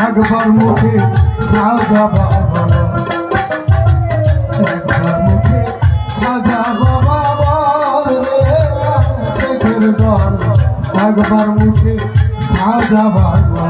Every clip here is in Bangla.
একবার মুখে রাজা বাবা একবার মুখে রাজা বাবা শেখের দল একবার মুখে রাজা বাবা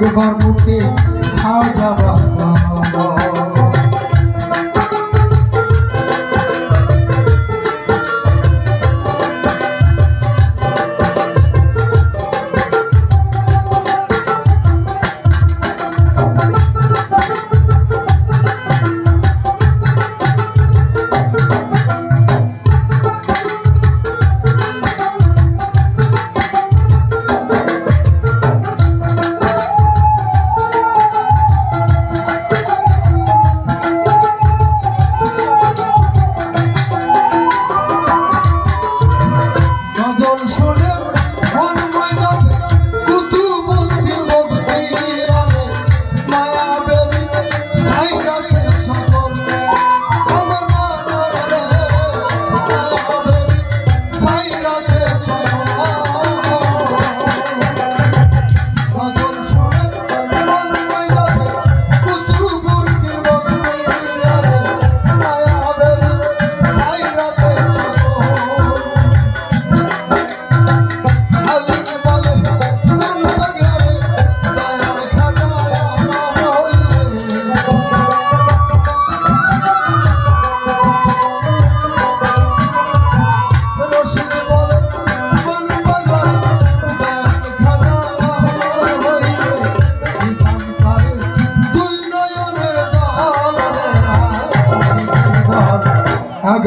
বাজবার মুখে খাওয়া বাবা